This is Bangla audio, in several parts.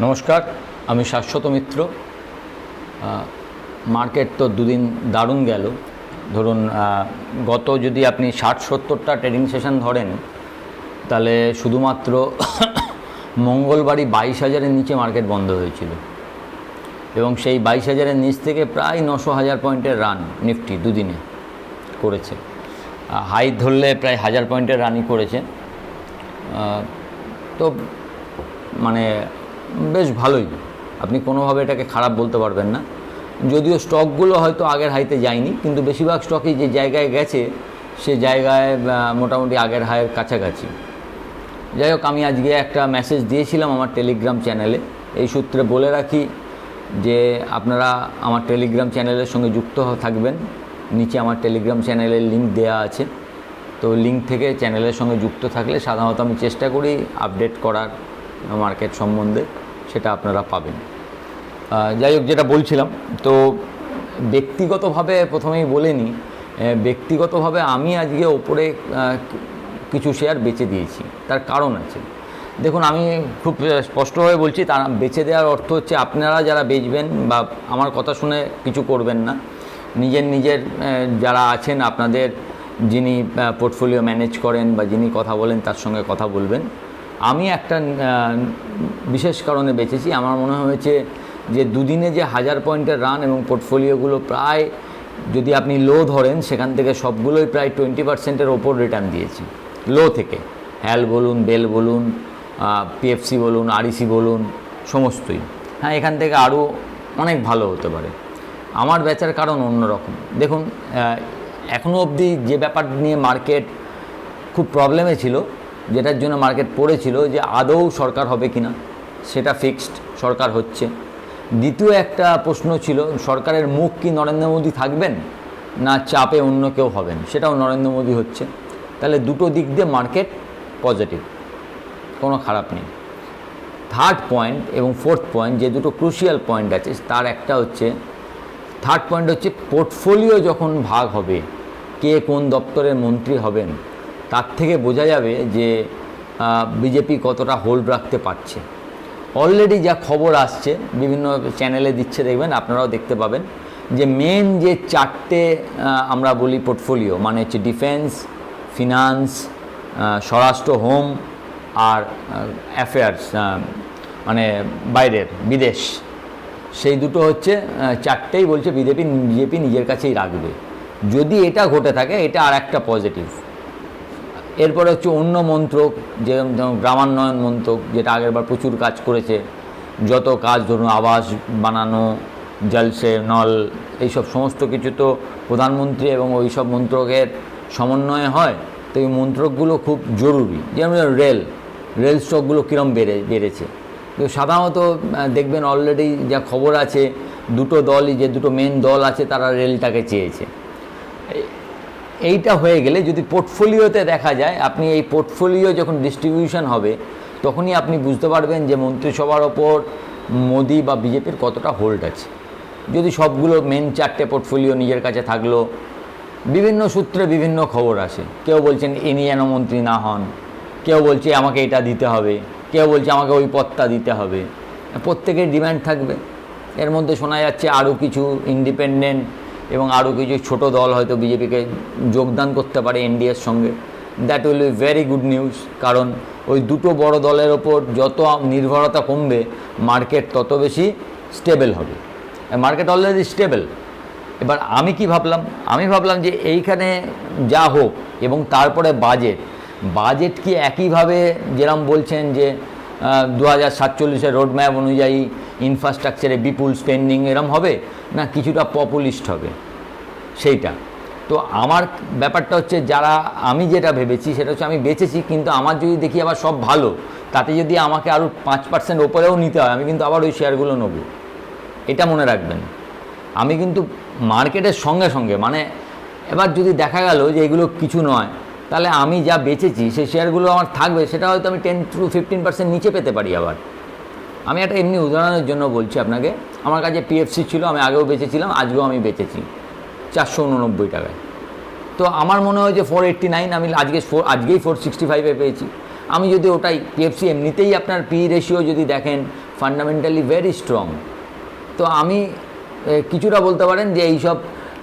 নমস্কার, আমি শাশ্বত মিত্র। মার্কেট তো দুদিন দারুণ গেল। ধরুন গত যদি আপনি ষাট সত্তরটা ট্রেডিং সেশন ধরেন, তাহলে শুধুমাত্র মঙ্গলবারই বাইশ হাজারের নিচে মার্কেট বন্ধ হয়েছিল। এবং সেই বাইশ হাজারের নিচ থেকে প্রায় নশো হাজার পয়েন্টের রান নিফটি দুদিনে করেছে। হাই ধরলে প্রায় হাজার পয়েন্টের রানই করেছে। তো মানে বেশ ভালোই। আপনি কোনোভাবে এটাকে খারাপ বলতে পারবেন না। যদিও স্টকগুলো হয়তো আগের হাইতে যায়নি, কিন্তু বেশিরভাগ স্টকই যে জায়গায় গেছে, সে জায়গায় মোটামুটি আগের হায়ের কাছাকাছি। যাই হোক, আমি আজকে একটা মেসেজ দিয়েছিলাম আমার টেলিগ্রাম চ্যানেলে এই সূত্রে বলে রাখি যে, আপনারা আমার টেলিগ্রাম চ্যানেলের সঙ্গে যুক্ত থাকবেন। নিচে আমার টেলিগ্রাম চ্যানেলের লিঙ্ক দেওয়া আছে। তো লিঙ্ক থেকে চ্যানেলের সঙ্গে যুক্ত থাকলে সাধারণত আমি চেষ্টা করি আপডেট করার মার্কেট সম্বন্ধে। সেটা আপনারা পাবেন। যাই হোক, যেটা বলছিলাম, তো ব্যক্তিগতভাবে প্রথমেই বলে নিই ব্যক্তিগতভাবে আমি আজকে ওপরে কিছু শেয়ার বেচে দিয়েছি। তার কারণ আছে। দেখুন, আমি খুব স্পষ্টভাবে বলছি, তারা বেচে দেওয়ার অর্থ হচ্ছে আপনারা যারা বেচবেন বা আমার কথা শুনে কিছু করবেন না, নিজের নিজের যারা আছেন, আপনাদের যিনি পোর্টফোলিও ম্যানেজ করেন বা যিনি কথা বলেন, তার সঙ্গে কথা বলবেন। আমি একটা বিশেষ কারণে বেঁচেছি। আমার মনে হয়েছে যে দুদিনে যে হাজার পয়েন্টের রান এবং পোর্টফোলিওগুলো প্রায় যদি আপনি লো ধরেন, সেখান থেকে সবগুলোই প্রায় টোয়েন্টি পার্সেন্টের ওপর রিটার্ন দিয়েছি। লো থেকে। হ্যাল বলুন, বেল বলুন পিএফসি বলুন, আরইসি বলুন, সমস্তই। হ্যাঁ এখান থেকে আরও অনেক ভালো হতে পারে। আমার বেচার কারণ অন্যরকম। দেখুন এখনও অবধি যে ব্যাপার নিয়ে মার্কেট খুব প্রবলেমে ছিল যেটার জন্য মার্কেট পড়েছিল যে আদৌ সরকার হবে কি না সেটা ফিক্সড সরকার হচ্ছে। দ্বিতীয় একটা প্রশ্ন ছিল, সরকারের মুখ কি নরেন্দ্র মোদী থাকবেন না চাপে অন্য কেউ হবেন? সেটাও নরেন্দ্র মোদী হচ্ছে। তাহলে দুটো দিক দিয়ে মার্কেট পজিটিভ কোনো খারাপ নেই। থার্ড পয়েন্ট এবং ফোর্থ পয়েন্ট যে দুটো ক্রুশিয়াল পয়েন্ট আছে, তার একটা হচ্ছে থার্ড পয়েন্ট হচ্ছে পোর্টফোলিও যখন ভাগ হবে, কে কোন দপ্তরের মন্ত্রী হবেন? তার থেকে বোঝা যাবে যে বিজেপি কতটা হোল্ড রাখতে পারছে। অলরেডি যা খবর আসছে, বিভিন্ন চ্যানেলে দিচ্ছে, দেখবেন আপনারাও দেখতে পাবেন যে মেন যে চারটে আমরা বলি পোর্টফোলিও মানে হচ্ছে ডিফেন্স ফিনান্স স্বরাষ্ট্র হোম আর অ্যাফেয়ার্স মানে বাইরের, বিদেশ। সেই দুটো হচ্ছে চারটেই বলছে বিজেপি বিজেপি নিজের কাছেই রাখবে। যদি এটা ঘটে থাকে, এটা আর একটা পজিটিভ এরপরে হচ্ছে অন্য মন্ত্রক যেমন গ্রামান্বয়ন মন্ত্রক, যেটা আগেরবার প্রচুর কাজ করেছে। যত কাজ ধরুন আবাস বানানো, জলসে, নল, এইসব সমস্ত কিছু তো প্রধানমন্ত্রী এবং ওই সব মন্ত্রকের সমন্বয়ে হয়। তো এই মন্ত্রকগুলো খুব জরুরি। যেমন রেল রেল স্টকগুলো কীরম বেড়ে, বেড়েছে। তো সাধারণত দেখবেন অলরেডি যা খবর আছে, দুটো দলই, যে দুটো মেন দল আছে, তারা রেলটাকে চেয়েছে। এইটা হয়ে গেলে যদি পোর্টফোলিওতে দেখা যায়, আপনি এই পোর্টফোলিও যখন ডিস্ট্রিবিউশন হবে, তখনই আপনি বুঝতে পারবেন যে মন্ত্রিসভার ওপর মোদি বা বিজেপির কতটা হোল্ড আছে। যদি সবগুলো মেন চারটে পোর্টফোলিও নিজের কাছে থাকল, বিভিন্ন সূত্রে বিভিন্ন খবর আসে। কেউ বলছেন ইনি যেন মন্ত্রী না হন। কেউ বলছে, আমাকে এটা দিতে হবে। কেউ বলছে, আমাকে ওই পদটা দিতে হবে। প্রত্যেকের ডিমান্ড থাকবে। এর মধ্যে শোনা যাচ্ছে আরও কিছু ইন্ডিপেন্ডেন্ট এবং আরও কিছু ছোট দল হয়তো বিজেপিকে যোগদান করতে পারে এনডিএর সঙ্গে। That will be very good news কারণ ওই দুটো বড় দলের ওপর যত নির্ভরতা কমবে মার্কেট তত বেশি স্টেবল হবে। মার্কেট অলরেডি স্টেবল এবার আমি কি ভাবলাম? আমি ভাবলাম যে এইখানে যা হোক এবং তারপরে বাজেট বাজেট কি একইভাবে যেরম বলছেন যে দু হাজার সাতচল্লিশের রোডম্যাপ অনুযায়ী ইনফ্রাস্ট্রাকচারে বিপুল স্পেন্ডিং এরম হবে না কিছুটা পপুলিস্ট হবে? সেইটা। তো আমার ব্যাপারটা হচ্ছে যারা আমি যেটা ভেবেছি সেটা হচ্ছে আমি বেচেছি, কিন্তু আমার যদি দেখি আবার সব ভালো, তাতে যদি আমাকে আরও পাঁচ পার্সেন্ট ওপরেও নিতে হয়, আমি কিন্তু আবার ওই শেয়ারগুলো নেব। এটা মনে রাখবেন। আমি কিন্তু মার্কেটের সঙ্গে সঙ্গে মানে এবার যদি দেখা গেল যে এগুলো কিছু নয়, তাহলে আমি যা বেচেছি, সেই শেয়ারগুলো আমার থাকবে, সেটা হয়তো আমি টেন টু ফিফটিন পার্সেন্ট নিচে পেতে পারি আবার। আমি একটা এমনি উদাহরণের জন্য বলছি আপনাকে। আমার কাছে পিএফসি ছিল, আমি আগেও বেচেছিলাম, আজকেও আমি বেচেছি। চারশো উননব্বই টাকায়। তো আমার মনে হয় যে ফোর এইট্টি নাইন আমি আজকে ফোর আজকেই ফোর সিক্সটি ফাইভে পেয়েছি। আমি যদি ওটাই পিএফসি এমনিতেই আপনার পি রেশিও যদি দেখেন ফান্ডামেন্টালি ভেরি স্ট্রং তো আমি কিছুটা বলতে পারেন যে এইসব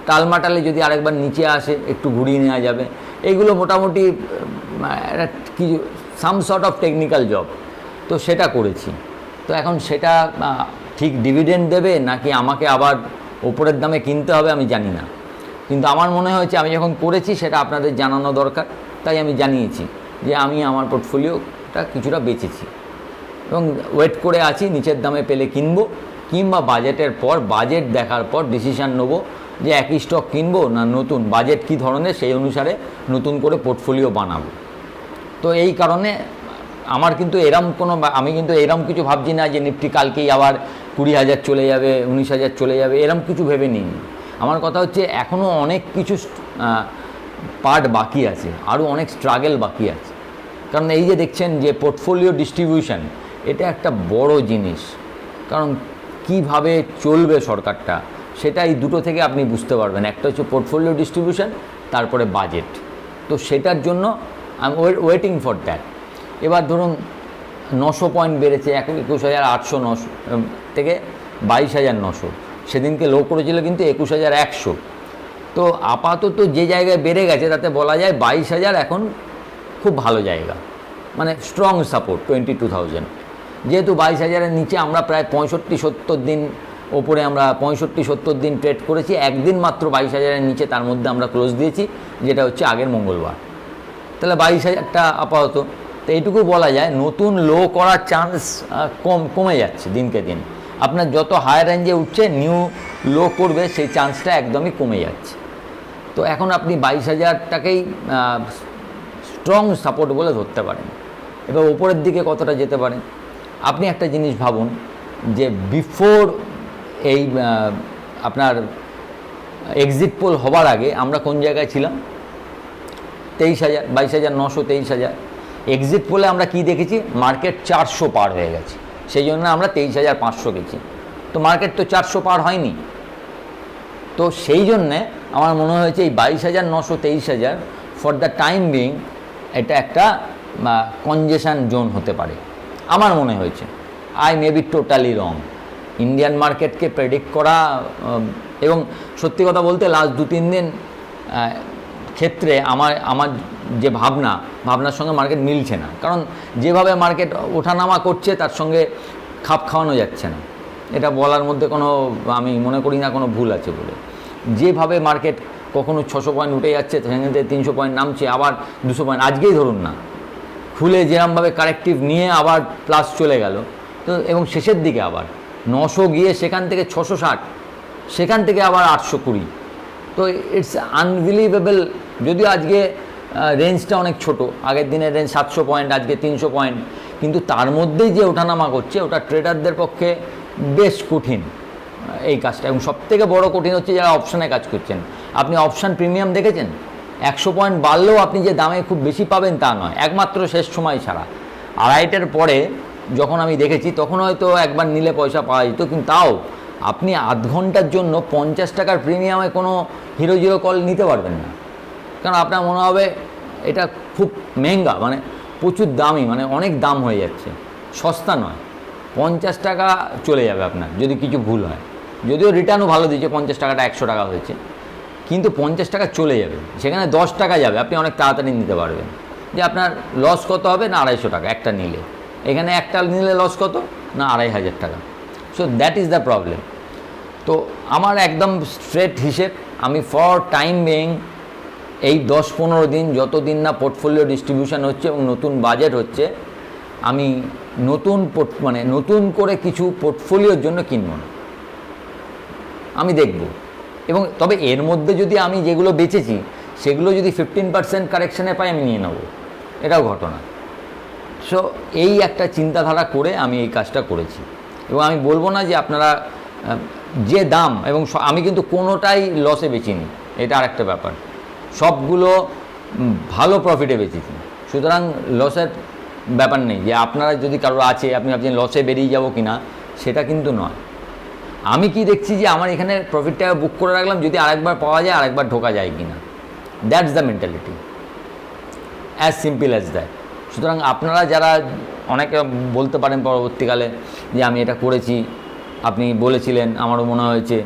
টালমাটালে যদি আরেকবার নিচে আসে, একটু ঘুরিয়ে নেওয়া যাবে। এইগুলো মোটামুটি কি some sort of technical job তো সেটা করেছি। তো এখন সেটা ঠিক ডিভিডেন্ড দেবে নাকি আমাকে আবার ওপরের দামে কিনতে হবে আমি জানি না। কিন্তু আমার মনে হয়েছে আমি যখন করেছি সেটা আপনাদের জানানো দরকার, তাই আমি জানিয়েছি যে আমি আমার পোর্টফোলিওটা কিছুটা বেচেছি। এবং ওয়েট করে আছি, নিচের দামে পেলে কিনবো, কিংবা বাজেটের পর, বাজেট দেখার পর ডিসিশান নেব যে একই স্টক কিনবো না নতুন। বাজেট কী ধরনের, সেই অনুসারে নতুন করে পোর্টফোলিও বানাবো। তো এই কারণে আমার কিন্তু এরম কোনো আমি কিন্তু এরম কিছু ভাবছি না যে নিফটি কালকেই আবার কুড়ি হাজার চলে যাবে, উনিশ হাজার চলে যাবে, এরম কিছু ভেবে নিই আমার কথা হচ্ছে এখনও অনেক কিছু পার্ট বাকি আছে আরও অনেক স্ট্রাগল বাকি আছে। কারণ এই যে দেখছেন যে পোর্টফোলিও ডিস্ট্রিবিউশন এটা একটা বড় জিনিস। কারণ কীভাবে চলবে সরকারটা সেটা এই দুটো থেকে আপনি বুঝতে পারবেন। একটা হচ্ছে পোর্টফোলিও ডিস্ট্রিবিউশন তারপরে বাজেট তো সেটার জন্য আই ওয়েটিং ফর দ্যাট এবার ধরুন নশো পয়েন্ট বেড়েছে এক একুশ হাজার আটশো নশো থেকে বাইশ হাজার নশো। সেদিনকে লো করেছিল কিন্তু একুশ হাজার একশো। তো আপাতত যে জায়গায় বেড়ে গেছে তাতে বলা যায় বাইশ হাজার এখন খুব ভালো জায়গা। মানে strong support twenty two thousand যেহেতু বাইশ হাজারের নিচে আমরা প্রায় পঁয়ষট্টি সত্তর দিন ওপরে আমরা পঁয়ষট্টি সত্তর দিন ট্রেড করেছি, একদিন মাত্র বাইশ হাজারের নিচে তার মধ্যে আমরা ক্লোজ দিয়েছি, যেটা হচ্ছে আগের মঙ্গলবার। তাহলে বাইশ হাজারটা আপাতত তো এইটুকু বলা যায়, নতুন লো করার চান্স কম, কমে যাচ্ছে দিনকে দিন। আপনার যত হায়ার রেঞ্জে উঠছে নিউ লো করবে, সেই চান্সটা একদমই কমে যাচ্ছে। তো এখন আপনি বাইশ হাজারটাকেই স্ট্রং সাপোর্ট বলে ধরতে পারেন। এবার ওপরের দিকে কতটা যেতে পারেন আপনি একটা জিনিস ভাবুন, যে বিফোর এই আপনার এক্সিট পোল হবার আগে আমরা কোন জায়গায় ছিলাম? তেইশ হাজার, বাইশ হাজার, নশো তেইশ হাজার। এক্সিট পোলে আমরা কি দেখেছি? মার্কেট চারশো পার হয়ে গেছে। সেই জন্য আমরা তেইশ হাজার পাঁচশো গেছি। তো মার্কেট তো চারশো পার হয়নি। তো সেই জন্যে আমার মনে হয়েছে এই বাইশ হাজার নশো তেইশ হাজার ফর দ্য টাইম বিং এটা একটা কনজেশন জোন হতে পারে। আমার মনে হয়েছে। I may be totally wrong Indian মার্কেটকে প্রেডিক্ট করা এবং সত্যি কথা বলতে লাস্ট দু তিন দিন ক্ষেত্রে আমার আমার যে ভাবনা, ভাবনার সঙ্গে মার্কেট মিলছে না। কারণ যেভাবে মার্কেট ওঠানামা করছে, তার সঙ্গে খাপ খাওয়ানো যাচ্ছে না। এটা বলার মধ্যে কোনো, আমি মনে করি না কোনো ভুল আছে বলে। যেভাবে মার্কেট কখনো ছশো পয়েন্ট উঠে যাচ্ছে সেখান তিনশো পয়েন্ট নামছে, আবার দুশো পয়েন্ট আজকেই ধরুন না। খুলে যেরমভাবে কারেক্টিভ নিয়ে আবার প্লাস চলে গেল, তো এবং শেষের দিকে আবার নশো গিয়ে সেখান থেকে ছশো ষাট, সেখান থেকে আবার আটশো কুড়ি। তো ইটস আনবিলিভেবল যদিও আজকে রেঞ্জটা অনেক ছোট। আগের দিনের রেঞ্জ সাতশো পয়েন্ট আজকে তিনশো পয়েন্ট কিন্তু তার মধ্যেই যে ওঠানামা করছে, ওটা ট্রেডারদের পক্ষে বেশ কঠিন এই কাজটা। এবং সবথেকে বড় কঠিন হচ্ছে যারা অপশানে কাজ করছেন। আপনি অপশান প্রিমিয়াম দেখেছেন? একশো পয়েন্ট বাড়লেও আপনি যে দামে খুব বেশি পাবেন তা নয়। একমাত্র শেষ সময় ছাড়া। আড়াইটার পরে যখন আমি দেখেছি, তখন হয়তো একবার নিলে পয়সা পাওয়া যেত, কিন্তু তাও আপনি আধ ঘণ্টার জন্য পঞ্চাশ টাকার প্রিমিয়ামে কোনো হিরো জিরো কল নিতে পারবেন না। কারণ আপনার মনে হবে এটা খুব মেঙ্গা মানে প্রচুর দামি মানে অনেক দাম হয়ে যাচ্ছে। সস্তা নয়। পঞ্চাশ টাকা চলে যাবে আপনার, যদি কিছু ভুল হয়। যদিও রিটার্নও ভালো দিচ্ছে পঞ্চাশ টাকাটা একশো টাকা হয়েছে। কিন্তু পঞ্চাশ টাকা চলে যাবে। সেখানে দশ টাকা যাবে, আপনি অনেক তাড়াতাড়ি নিতে পারবেন। যে আপনার লস কত হবে? না, আড়াইশো টাকা, একটা নিলে। এখানে একটা নিলে লস কত? না, আড়াই হাজার টাকা। So that is the problem তো, আমার একদম স্ট্রেট হিসেব, আমি ফর টাইম বেইং এই দশ পনেরো দিন যতদিন না পোর্টফোলিও ডিস্ট্রিবিউশন হচ্ছে এবং নতুন বাজেট হচ্ছে, আমি নতুন পোর্ট মানে নতুন করে কিছু পোর্টফোলিওর জন্য কিনব না। আমি দেখব। এবং তবে এর মধ্যে যদি আমি যেগুলো বেচেছি, সেগুলো যদি ফিফটিন পার্সেন্ট কারেকশানে পাই, আমি নিয়ে নেব। এটাও ঘটনা। সো এই একটা চিন্তাধারা করে আমি এই কাজটা করেছি। এবং আমি বলব না যে আপনারা যে দাম এবং আমি কিন্তু কোনোটাই লসে বেচিনি। এটা আর একটা ব্যাপার। সবগুলো ভালো প্রফিটে বেচেছি। সুতরাং লসের ব্যাপার নেই যে আপনারা যদি কারোর আছে, আপনি ভাবছেন লসে বেরিয়ে যাব কিনা, সেটা কিন্তু নয়। আমি কি দেখছি যে আমার এখানে প্রফিটটা বুক করে রাখলাম, যদি আরেকবার পাওয়া যায়, আরেকবার ঢোকা যায় কিনা। That's the mentality as simple as that সুতরাং আপনারা যারা, অনেকে বলতে পারেন পরবর্তীকালে যে আমি এটা করেছি, আপনি বলেছিলেন, আমারও মনে হয়েছে,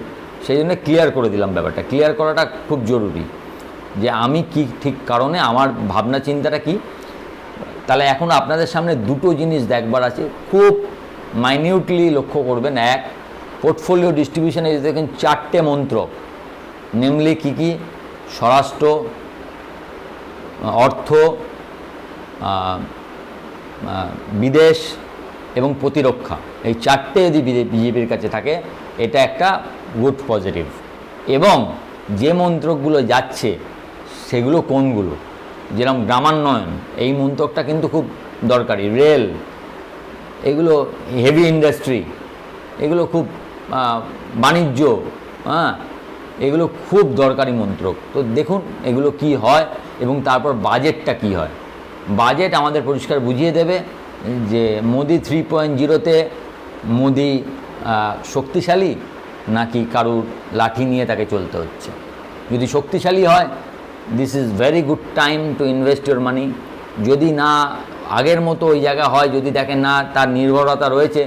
সেই জন্য ক্লিয়ার করে দিলাম ব্যাপারটা। ক্লিয়ার করাটা খুব জরুরি। যে আমি কি ঠিক কারণে আমার ভাবনা চিন্তাটা কি? তাহলে এখন আপনাদের সামনে দুটো জিনিস দেখবার আছে। খুব মাইনিউটলি লক্ষ্য করবেন, এক পোর্টফোলিও ডিস্ট্রিবিউশনে যদি দেখেন চারটে মন্ত্র। নেমলি কী কী? স্বরাষ্ট্র, অর্থ বিদেশ এবং প্রতিরক্ষা। এই চারটে যদি বিজেপির কাছে থাকে, এটা একটা গুড পজিটিভ এবং যে মন্ত্রকগুলো যাচ্ছে সেগুলো কোনগুলো? যেরকম গ্রামান্বয়ন, এই মন্ত্রকটা কিন্তু খুব দরকারি। রেল, এগুলো হেভি ইন্ডাস্ট্রি এগুলো খুব বাণিজ্য হ্যাঁ এগুলো খুব দরকারি মন্ত্রক। তো দেখুন এগুলো কি হয় এবং তারপর বাজেটটা কি হয়। বাজেট আমাদের পরিষ্কার বুঝিয়ে দেবে যে মোদি থ্রি পয়েন্ট জিরোতে মোদি শক্তিশালী নাকি কারুর লাঠি নিয়ে তাকে চলতে হচ্ছে? যদি শক্তিশালী হয় this is very good time to invest your money যদি না আগের মতো ওই জায়গা হয়, যদি দেখেন না তার নির্ভরতা রয়েছে,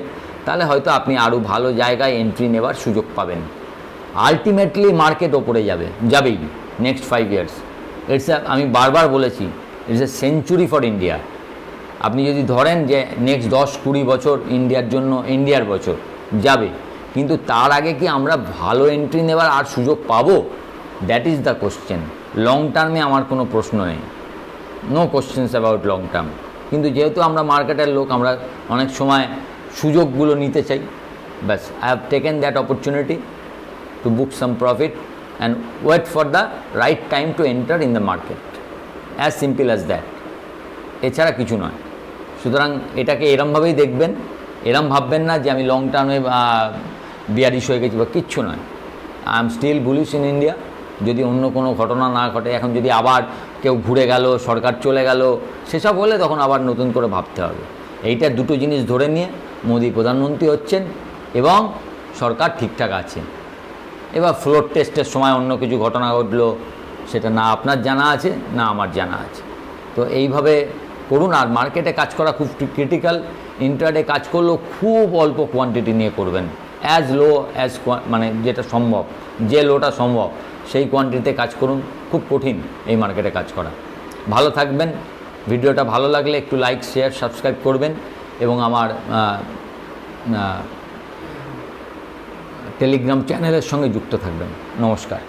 তাহলে হয়তো আপনি আরও ভালো জায়গায় এন্ট্রি নেবার সুযোগ পাবেন। আলটিমেটলি মার্কেট ওপরে যাবে, যাবেই নেক্সট ফাইভ ইয়ার্স ইটস আমি বারবার বলেছি it's a century for India আপনি যদি ধরেন যে নেক্সট দশ কুড়ি বছর ইন্ডিয়ার জন্য ইন্ডিয়ার বছর, যাবে। কিন্তু তার আগে কি আমরা ভালো এন্ট্রি নেবার আর সুযোগ পাবো? That is the question long টার্মে আমার কোনো প্রশ্ন নেই। No questions about long term কিন্তু যেহেতু আমরা মার্কেটের লোক, আমরা অনেক সময় সুযোগগুলো নিতে চাই। ব্যাস I have taken that opportunity to book some profit and wait for the right time to enter in the market as simple as that এছাড়া কিছু নয়। সুতরাং এটাকে এরমভাবেই দেখবেন। এরম ভাববেন না যে আমি লং টার্মে বিয়ারিশ হয়ে গেছি বা কিচ্ছু নয়। I am still bullish in India যদি অন্য কোনো ঘটনা না ঘটে, এখন যদি আবার কেউ ঘুরে গেল, সরকার চলে গেল, সেসব হলে তখন আবার নতুন করে ভাবতে হবে। এইটা দুটো জিনিস ধরে নিয়ে মোদি প্রধানমন্ত্রী হচ্ছেন এবং সরকার ঠিকঠাক আছে এবার ফ্লোর টেস্টের সময় অন্য কিছু ঘটনা ঘটলো, সেটা না আপনার জানা আছে, না আমার জানা আছে। তো এইভাবে করুন, আর মার্কেটে কাজ করা খুব ক্রিটিক্যাল ইন্টারডে কাজ করলেও খুব অল্প কোয়ান্টিটি নিয়ে করবেন। অ্যাজ লো অ্যাজ মানে যেটা সম্ভব, যে লোটা সম্ভব। সেই কোয়ান্টিটিতে কাজ করুন, খুব কঠিন এই মার্কেটে কাজ করা। ভালো থাকবেন, ভিডিওটা ভালো লাগলে একটু লাইক শেয়ার সাবস্ক্রাইব করবেন এবং আমার টেলিগ্রাম চ্যানেলের সঙ্গে যুক্ত থাকবেন। নমস্কার।